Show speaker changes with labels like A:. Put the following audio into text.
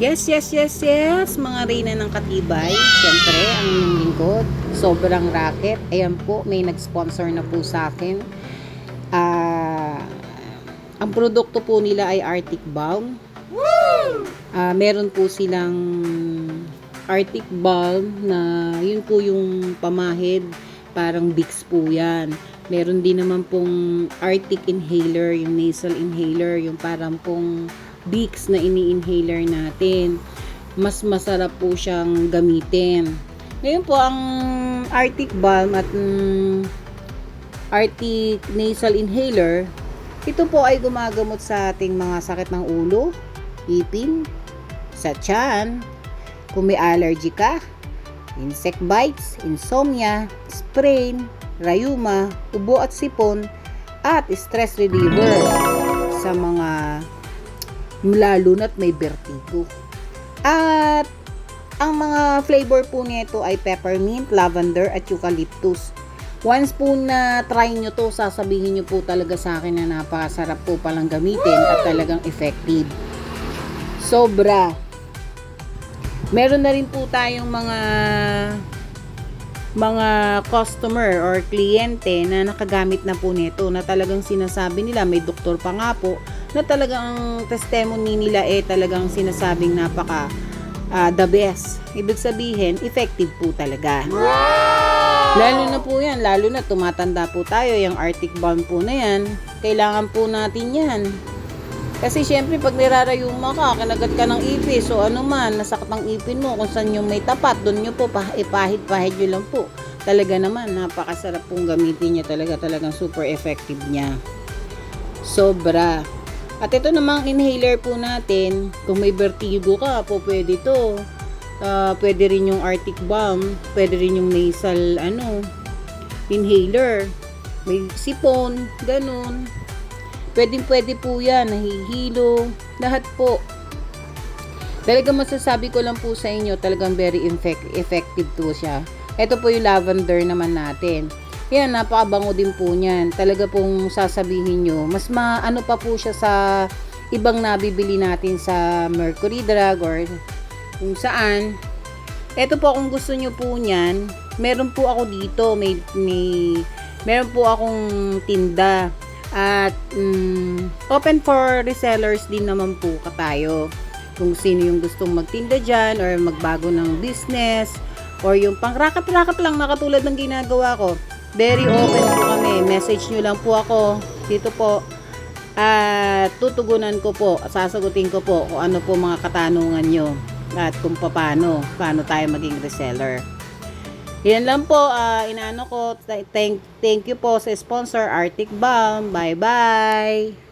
A: Yes, yes, yes, yes, mga reyna ng katibay. Siyempre, ang lingkod, sobrang racket. Ayan po, may nag-sponsor na po sa akin. Ah, ang produkto po nila ay Arctic Balm. Ah, meron po silang Arctic Balm na yun po yung pamahid, parang Vicks po yan. Meron din naman pong Arctic Inhaler, yung nasal inhaler, yung parang pong Vicks na ini-inhaler natin. Mas masarap po siyang gamitin. Ngayon po, ang Arctic Balm at mm, Arctic Nasal Inhaler, ito po ay gumagamot sa ating mga sakit ng ulo, ipin, sa tiyan, kung may allergy ka, insect bites, insomnia, sprain, rayuma, ubo at sipon, at stress reliever sa mga lalo na't may vertigo. At ang mga flavor po nito ay peppermint, lavender at eucalyptus. Once po na try nyo to, sasabihin nyo po talaga sa akin na napakasarap po palang gamitin at talagang effective. Sobra. Meron na rin po tayong mga mga customer or kliyente na nakagamit na po nito na talagang sinasabi nila may doktor pa nga po na talagang testimony nila eh talagang sinasabing napaka ah, the best. Ibig sabihin, effective po talaga. Lalo na po yan, lalo na tumatanda po tayo, yung Arctic Balm po na yan, kailangan po natin yan. Kasi syempre pag nirarayuma ka, kinagat ka ng ipis, so ano man, nasakit ang ipin mo, kung saan yung may tapat, doon nyo po, pah- ipahid-pahid nyo lang po. Talaga naman, napakasarap pong gamitin niya talaga, talagang super effective niya. Sobra. At ito namang inhaler po natin, kung may vertigo ka, po pwede to. Ah, pwede rin yung Arctic Balm, pwede rin yung nasal, ano, inhaler. May sipon, ganun. Pwedeng pwede po yan, nahihilo, lahat po. Talagang masasabi ko lang po sa inyo, talagang very effect- effective to siya. Ito po yung lavender naman natin. Yan, napakabango din po niyan. Talaga pong sasabihin nyo, mas maano pa po siya sa ibang nabibili natin sa Mercury Drug or kung saan. Ito po kung gusto nyo po niyan, meron po ako dito, may, may meron po akong tinda. At mm, open for resellers din naman po ka tayo. Kung sino yung gustong magtinda dyan or magbago ng business or yung pang rakat-rakat lang na katulad ng ginagawa ko. Very open po kami. Message nyo lang po ako dito po. At tutugunan ko po, sasagutin ko po kung ano po mga katanungan nyo at kung paano, paano tayo maging reseller. Yan lang po, ah, inaano ko, thank, thank you po sa sponsor Arctic Balm. Bye-bye!